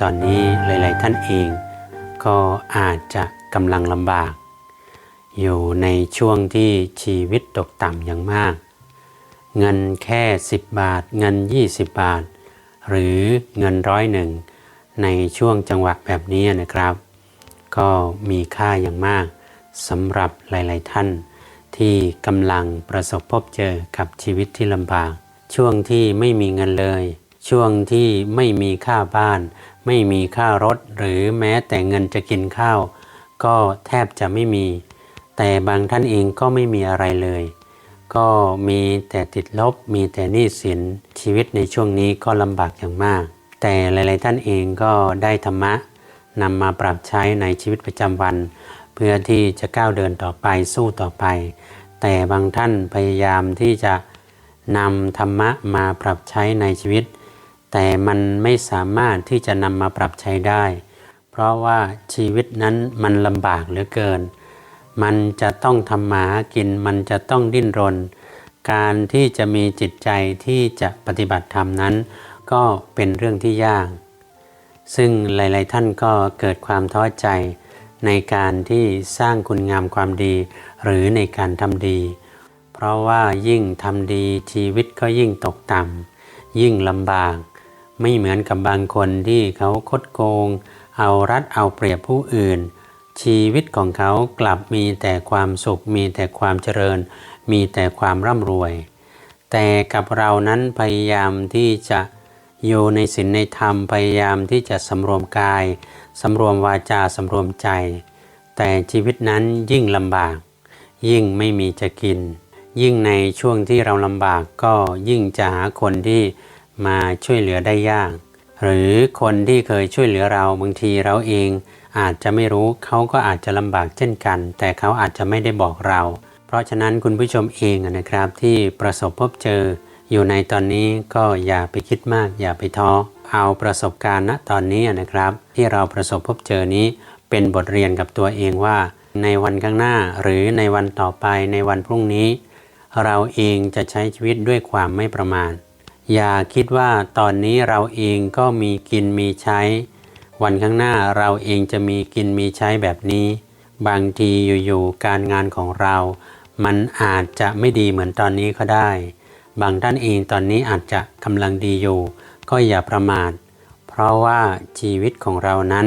ตอนนี้หลาย ๆ ท่านเอง ก็อาจจะกำลังลำบาก อยู่ในช่วงที่ชีวิตตกต่ำอย่างมาก เงินแค่ 10 บาท เงิน 20 บาท หรือเงินร้อยหนึ่งในช่วงจังหวะแบบนี้นะครับ ก็มีค่าอย่างมากสำหรับหลาย ๆ ท่าน ที่กำลังประสบพบเจอกับชีวิตที่ลำบาก ช่วงที่ไม่มีเงินเลย ช่วงที่ไม่มีค่าบ้าน ไม่มีค่ารถ หรือแม้แต่เงินจะกินข้าว ก็แทบจะไม่มี แต่บางท่านเองก็ไม่มีอะไรเลย ก็มีแต่ติดลบ มีแต่หนี้สินชีวิตในช่วงนี้ก็ลำบากอย่างมาก แต่หลายๆท่านเองก็ได้ธรรมะนำมาปรับใช้ในชีวิตประจำวัน เพื่อที่จะก้าวเดินต่อไปสู้ต่อไป แต่บางท่านพยายามที่จะนำธรรมะมาปรับใช้ในชีวิต แต่มันไม่สามารถที่จะนำมาปรับใช้ได้ เพราะว่าชีวิตนั้นมันลำบากเหลือเกิน มันจะต้องทำหมากิน มันจะต้องดิ้นรน การที่จะมีจิตใจที่จะปฏิบัติธรรมนั้น ก็เป็นเรื่องที่ยาก ซึ่งหลาย ๆ ท่านก็เกิดความท้อใจในการที่สร้างคุณงามความดี หรือในการทำดี เพราะว่ายิ่งทำดีชีวิตก็ยิ่งตกต่ำยิ่งลำบาก ไม่เหมือนกับบางคนที่เขาคดโกง เอารัดเอาเปรียบผู้อื่น ชีวิตของเขากลับมีแต่ความสุข มีแต่ความเจริญ มีแต่ความร่ำรวย แต่กับเรานั้นพยายามที่จะอยู่ในศีลในธรรมพยายามที่จะสำรวมกายสำรวมวาจาสำรวมใจ แต่ชีวิตนั้นยิ่งลำบาก ยิ่งไม่มีจะกิน ยิ่งในช่วงที่เราลำบากก็ยิ่งจะหาคนที่ มาช่วยเหลือได้ยาก หรือคนที่เคยช่วยเหลือเราบางทีเราเองอาจจะไม่รู้เขาก็อาจจะลำบากเช่นกัน แต่เขาอาจจะไม่ได้บอกเรา เพราะฉะนั้นคุณผู้ชมเองนะครับที่ประสบพบเจอ อยู่ในตอนนี้ก็อย่าไปคิดมาก อย่าไปท้อเอาประสบการณ์ณตอนนี้นะครับ ที่เราประสบพบเจอนี้ เป็นบทเรียนกับตัวเองว่า ในวันข้างหน้าหรือในวันต่อไปในวันพรุ่งนี้ เราเองจะใช้ชีวิตด้วยความไม่ประมาท อย่าคิดว่าตอนนี้เราเองก็มีกินมีใช้ วันข้างหน้าเราเองจะมีกินมีใช้แบบนี้ บางทีอยู่ๆการงานของเรา มันอาจจะไม่ดีเหมือนตอนนี้ก็ได้ บางท่านเองตอนนี้อาจจะกำลังดีอยู่ ก็อย่าประมาท เพราะว่าชีวิตของเรานั้น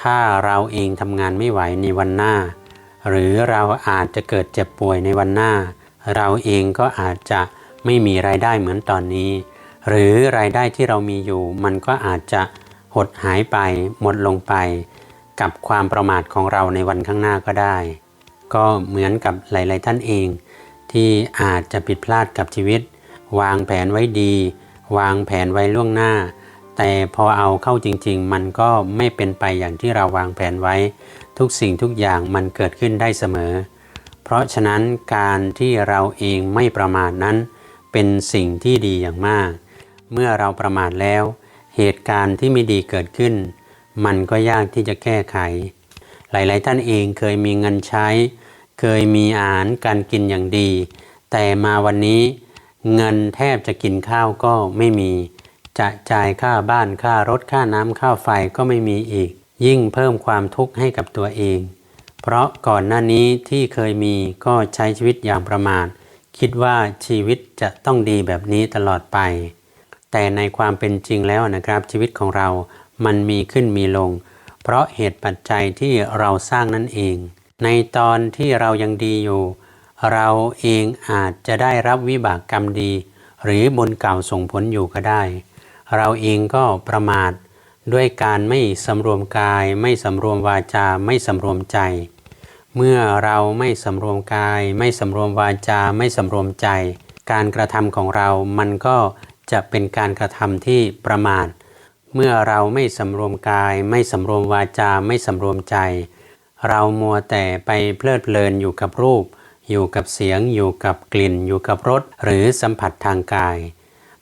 ถ้าเราเองทำงานไม่ไหวในวันหน้า หรือเราอาจจะเกิดเจ็บป่วยในวันหน้า เราเองก็อาจจะ ไม่มีรายได้เหมือนตอนนี้ หรือรายได้ที่เรามีอยู่ มันก็อาจจะหดหายไปหมดลงไป กับความประมาทของเราในวันข้างหน้าก็ได้ ก็เหมือนกับหลาย ๆ ท่านเอง ที่อาจจะผิดพลาดกับชีวิต วางแผนไว้ดี วางแผนไว้ล่วงหน้า แต่พอเอาเข้าจริง ๆ มันก็ไม่เป็นไปอย่างที่เราวางแผนไว้ ทุกสิ่งทุกอย่างมันเกิดขึ้นได้เสมอ เพราะฉะนั้นการที่เราเองไม่ประมาทนั้น เป็นสิ่งที่ดีอย่างมาก เมื่อเราประมาทแล้ว เหตุการณ์ที่ไม่ดีเกิดขึ้น มันก็ยากที่จะแก้ไข หลายๆ ท่านเองเคยมีเงินใช้ เคยมีอาหารการกินอย่างดี แต่มาวันนี้เงินแทบจะกินข้าวก็ไม่มี จะจ่ายค่าบ้านค่ารถค่าน้ำค่าไฟก็ไม่มีอีก ยิ่งเพิ่มความทุกข์ให้กับตัวเอง เพราะก่อนหน้านี้ที่เคยมีก็ใช้ชีวิตอย่างประมาท คิดว่าชีวิตจะต้องดีแบบนี้ตลอดไป แต่ในความเป็นจริงแล้วนะครับชีวิตของเรามันมีขึ้นมีลง เพราะเหตุปัจจัยที่เราสร้างนั่นเอง ในตอนที่เรายังดีอยู่ เราเองอาจจะได้รับวิบากกรรมดี หรือบุญเก่าส่งผลอยู่ก็ได้ เราเองก็ประมาทด้วยการไม่สำรวมกาย ไม่สำรวมวาจา ไม่สำรวมใจ เมื่อเราไม่สำรวมกาย ไม่สำรวมวาจา ไม่สำรวมใจ การกระทำของเรามันก็จะเป็นการกระทำที่ประมาทเมื่อเราไม่สำรวมกาย ไม่สำรวมวาจา ไม่สำรวมใจ เรามัวแต่ไปเพลิดเพลินอยู่กับรูป อยู่กับเสียง อยู่กับกลิ่น อยู่กับรสหรือสัมผัสทางกาย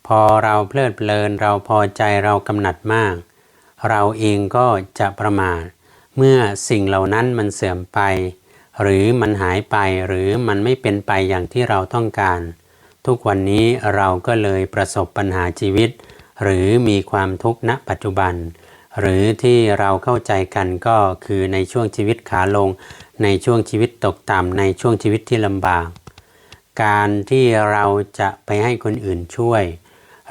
พอเราเพลิดเพลินเราพอใจเรากำหนัดมาก เราเองก็จะประมาทเมื่อสิ่งเหล่านั้นมันเสื่อมไป หรือมันหายไปหรือมันไม่เป็นไปอย่างที่เราต้องการ ทุกวันนี้เราก็เลยประสบปัญหาชีวิต หรือมีความทุกข์ณปัจจุบัน หรือที่เราเข้าใจกันก็คือในช่วงชีวิตขาลง ในช่วงชีวิตตกต่ำในช่วงชีวิตที่ลำบาก การที่เราจะไปให้คนอื่นช่วย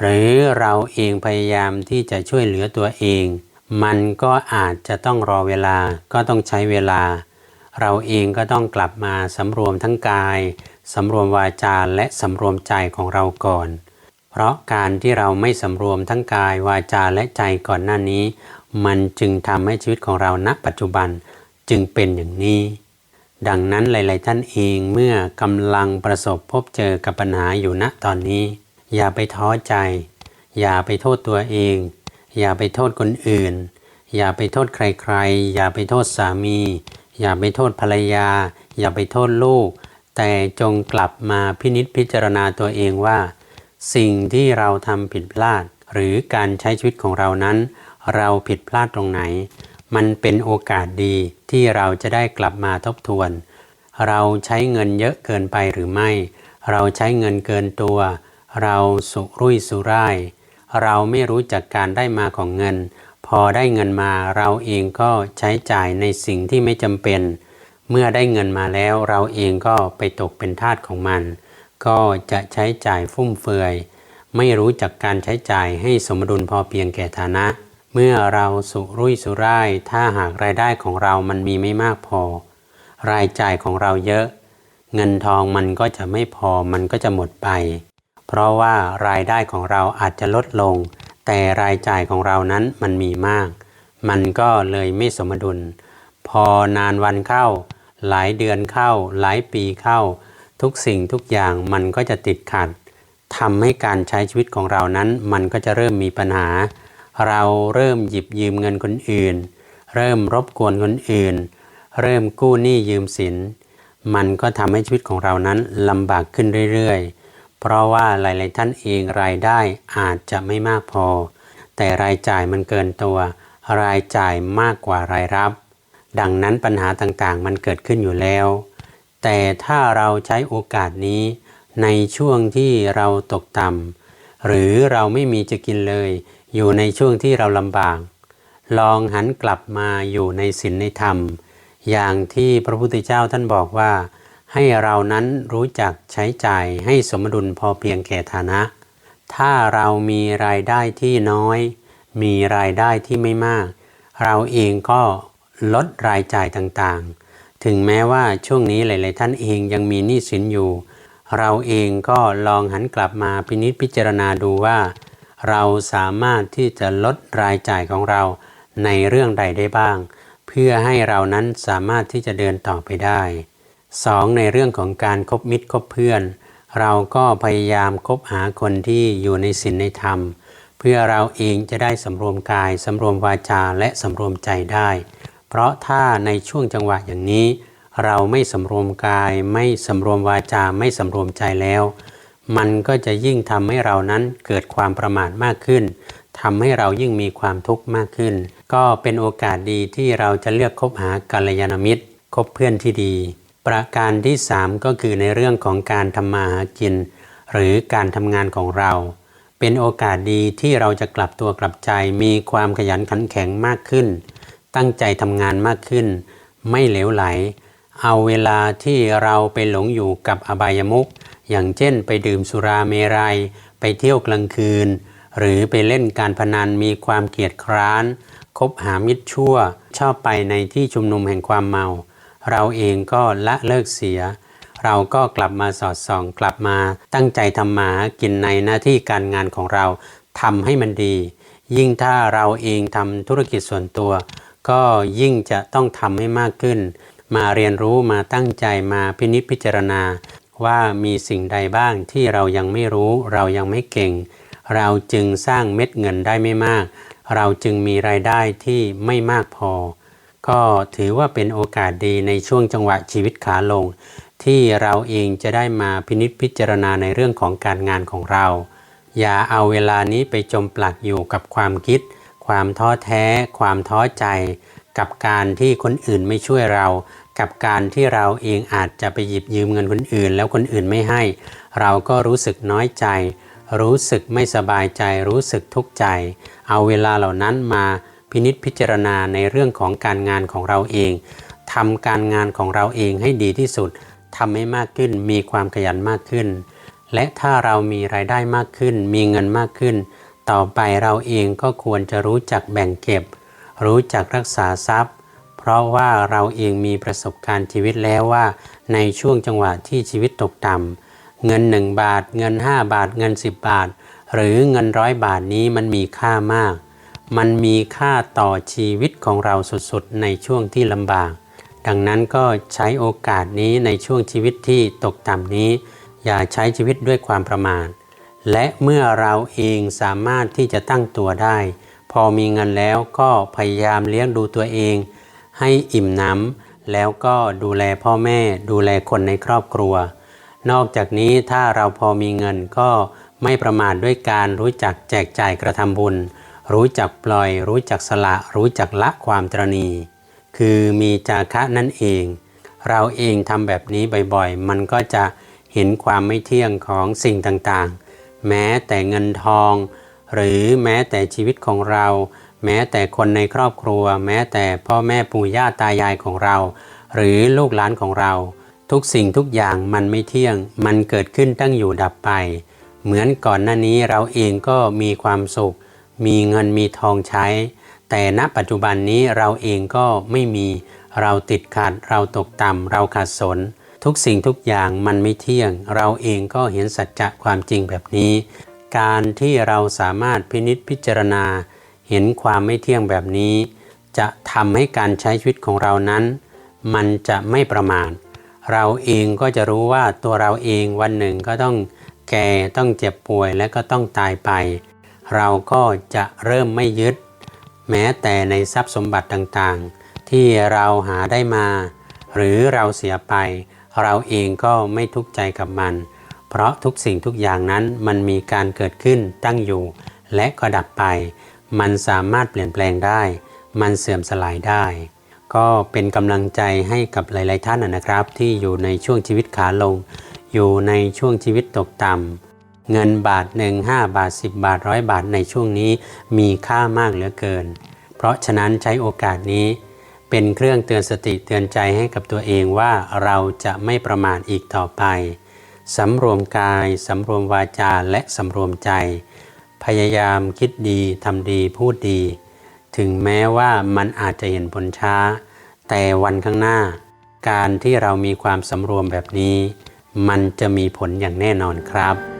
หรือเราเองพยายามที่จะช่วยเหลือตัวเอง มันก็อาจจะต้องรอเวลาก็ต้องใช้เวลา เราเองก็ต้องกลับมาสำรวมทั้งกายสำรวมวาจาและสำรวมใจของเราก่อน เพราะการที่เราไม่สำรวมทั้งกายวาจาและใจก่อนหน้านี้ มันจึงทำให้ชีวิตของเราณปัจจุบันจึงเป็นอย่างนี้ ดังนั้นหลาย ๆ ท่านเองเมื่อกำลังประสบพบเจอกับปัญหาอยู่ณตอนนี้ อย่าไปท้อใจ อย่าไปโทษตัวเอง อย่าไปโทษคนอื่น อย่าไปโทษใคร ๆ อย่าไปโทษสามี อย่าไปโทษภรรยา อย่าไปโทษลูก แต่จงกลับมาพินิจพิจารณาตัวเองว่า สิ่งที่เราทำผิดพลาด หรือการใช้ชีวิตของเรานั้น เราผิดพลาดตรงไหน มันเป็นโอกาสดีที่เราจะได้กลับมาทบทวน เราใช้เงินเยอะเกินไปหรือไม่ เราใช้เงินเกินตัว เราสุรุ่ยสุร่าย เราไม่รู้จักการได้มาของเงิน พอได้เงินมาเราเองก็ใช้จ่ายในสิ่งที่ไม่จำเป็น เมื่อได้เงินมาแล้วเราเองก็ไปตกเป็นทาสของมัน ก็จะใช้จ่ายฟุ่มเฟือย ไม่รู้จักการใช้จ่ายให้สมดุลพอเพียงแก่ฐานะ เมื่อเราสุรุ่ยสุร่าย ถ้าหากรายได้ของเรามันมีไม่มากพอ รายจ่ายของเราเยอะ เงินทองมันก็จะไม่พอมันก็จะหมดไป เพราะว่ารายได้ของเราอาจจะลดลง แต่รายจ่ายของเรานั้นมันมีมาก มันก็เลยไม่สมดุล พอนานวันเข้า หลายเดือนเข้า หลายปีเข้า ทุกสิ่งทุกอย่างมันก็จะติดขัดทำให้การใช้ชีวิตของเรานั้นมันก็จะเริ่มมีปัญหา เราเริ่มหยิบยืมเงินคนอื่น เริ่มรบกวนคนอื่น เริ่มกู้หนี้ยืมสิน มันก็ทำให้ชีวิตของเรานั้นลำบากขึ้นเรื่อยๆ เพราะว่าหลาย ๆ ท่านเองรายได้อาจจะไม่มากพอ แต่รายจ่ายมันเกินตัว รายจ่ายมากกว่ารายรับ ดังนั้นปัญหาต่าง ๆ มันเกิดขึ้นอยู่แล้ว แต่ถ้าเราใช้โอกาสนี้ ในช่วงที่เราตกต่ำหรือเราไม่มีจะกินเลย อยู่ในช่วงที่เราลำบาก ลองหันกลับมาอยู่ในศีลในธรรม อย่างที่พระพุทธเจ้าท่านบอกว่า ให้เรานั้นรู้จักใช้จ่ายให้สมดุลพอเพียงแก่ฐานะ ถ้าเรามีรายได้ที่น้อย มีรายได้ที่ไม่มาก เราเองก็ลดรายจ่ายต่างๆ ถึงแม้ว่าช่วงนี้หลาย ๆ ท่านเองยังมีหนี้สินอยู่ เราเองก็ลองหันกลับมาพินิจพิจารณาดูว่า เราสามารถที่จะลดรายจ่ายของเราในเรื่องใดได้บ้าง เพื่อให้เรานั้นสามารถที่จะเดินต่อไปได้ 2. ในเรื่องของการคบมิตรคบเพื่อน เราก็พยายามคบหาคนที่อยู่ในศีลในธรรม เพื่อเราเองจะได้สำรวมกายสำรวมวาจาและสำรวมใจได้ เพราะถ้าในช่วงจังหวะอย่างนี้ เราไม่สำรวมกายไม่สำรวมวาจาไม่สำรวมใจแล้ว มันก็จะยิ่งทำให้เรานั้นเกิดความประมาทมากขึ้นทำให้เรายิ่งมีความทุกข์มากขึ้น ก็เป็นโอกาสดีที่เราจะเลือกคบหากัลยาณมิตรคบเพื่อนที่ดี ประการที่ 3 ก็คือในเรื่องของการทำมาหากิน หรือการทำงานของเรา เป็นโอกาสดีที่เราจะกลับตัวกลับใจมีความขยันขันแข็งมากขึ้น ตั้งใจทำงานมากขึ้น ไม่เหลวไหล เอาเวลาที่เราไปหลงอยู่กับอบายมุขอย่างเช่น ไปดื่มสุราเมรยัยไปเที่ยวกลางคืน หรือไปเล่นการพนันมีความเกียดคร้าน คบหามิตรชั่ว ชอบไปในที่ชุมนุมแห่งความเมา เราเองก็ละเลิกเสีย เราก็กลับมาสอดส่อง กลับมาตั้งใจทำมหากินในหน้าที่การงานของเราทำให้มันดี ยิ่งถ้าเราเองทำธุรกิจส่วนตัว ก็ยิ่งจะต้องทำให้มากขึ้น มาเรียนรู้มาตั้งใจมาพินิจพิจารณา ว่ามีสิ่งใดบ้างที่เรายังไม่รู้ เรายังไม่เก่ง เราจึงสร้างเม็ดเงินได้ไม่มาก เราจึงมีรายได้ที่ไม่มากพอ ก็ถือว่าเป็นโอกาสดีในช่วงจังหวะชีวิตขาลง ที่เราเองจะได้มาพินิจพิจารณาในเรื่องของการงานของเรา อย่าเอาเวลานี้ไปจมปลักอยู่กับความคิด ความท้อแท้ ความท้อใจ กับการที่คนอื่นไม่ช่วยเรา กับการที่เราเองอาจจะไปหยิบยืมเงินคนอื่น แล้วคนอื่นไม่ให้ เราก็รู้สึกน้อยใจ รู้สึกไม่สบายใจ รู้สึกทุกข์ใจ เอาเวลาเหล่านั้นมา พินิษพิจารณาในเรื่องของการงานของเราเองทำการงานของเราเองให้ดีที่สุดทำให้มากขึ้นมีความขยันมากขึ้น และถ้าเรามีรายได้มากขึ้น มีเงินมากขึ้น ต่อไปเราเองก็ควรจะรู้จักแบ่งเก็บ รู้จักรักษาทรัพย์ เพราะว่าเราเองมีประสบการณ์ชีวิตแล้วว่า ในช่วงจังหวะที่ชีวิตตกต่ำเงิน 1 บาท เงิน 5 บาท เงิน 10 บาท หรือเงินร้อยบาทนี้มันมีค่ามาก มันมีค่าต่อชีวิตของเราสุดๆ ในช่วงที่ลำบาก ดังนั้นก็ใช้โอกาสนี้ในช่วงชีวิตที่ตกต่ำนี้ อย่าใช้ชีวิตด้วยความประมาท และเมื่อเราเองสามารถที่จะตั้งตัวได้ พอมีเงินแล้วก็พยายามเลี้ยงดูตัวเอง ให้อิ่มหน้ำแล้วก็ดูแลพ่อแม่ ดูแลคนในครอบครัว นอกจากนี้ถ้าเราพอมีเงินก็ไม่ประมาทด้วยการรู้จักแจกจ่ายกระทำบุญ รู้จักปล่อย รู้จักสละ รู้จักละความตรณี คือมีจาคะนั่นเอง เราเองทำแบบนี้บ่อยๆ มันก็จะเห็นความไม่เที่ยงของสิ่งต่างๆ แม้แต่เงินทอง หรือแม้แต่ชีวิตของเรา แม้แต่คนในครอบครัว แม้แต่พ่อแม่ปู่ย่าตายายของเรา หรือลูกหลานของเรา ทุกสิ่งทุกอย่างมันไม่เที่ยง มันเกิดขึ้นตั้งอยู่ดับไป เหมือนก่อนหน้านี้เราเองก็มีความสุข มีเงินมีทองใช้ แต่ณปัจจุบันนี้เราเองก็ไม่มีเราติดขัดเราตกต่ำเราขาดสน ทุกสิ่งทุกอย่างมันไม่เที่ยง เราเองก็เห็นสัจจะความจริงแบบนี้ การที่เราสามารถพินิษพิจารณา เห็นความไม่เที่ยงแบบนี้ จะทำให้การใช้ชีวิตของเรานั้น มันจะไม่ประมาทเราเองก็จะรู้ว่าตัวเราเองวันหนึ่งก็ต้องแก่ต้องเจ็บป่วยและก็ต้องตายไป เราก็จะเริ่มไม่ยึด แม้แต่ในทรัพย์สมบัติต่างๆ ที่เราหาได้มา หรือเราเสียไป เราเองก็ไม่ทุกข์ใจกับมัน เพราะทุกสิ่งทุกอย่างนั้นมันมีการเกิดขึ้นตั้งอยู่ และก็ดับไป มันสามารถเปลี่ยนแปลงได้ มันเสื่อมสลายได้ ก็เป็นกำลังใจให้กับหลาย ๆ ท่านนะครับ ที่อยู่ในช่วงชีวิตขาลง อยู่ในช่วงชีวิตตกต่ำ เงินบาทหนึ่งห้าบาท 10 บาทร้อยบาทในช่วงนี้มีค่ามากเหลือเกิน เพราะฉะนั้นใช้โอกาสนี้ เป็นเครื่องเตือนสติเตือนใจให้กับตัวเองว่าเราจะไม่ประมาทอีกต่อไปสำรวมกายสำรวมวาจาและสำรวมใจ พยายามคิดดีทำดีพูดดี ถึงแม้ว่ามันอาจจะเห็นผลช้า แต่วันข้างหน้า การที่เรามีความสำรวมแบบนี้ มันจะมีผลอย่างแน่นอนครับ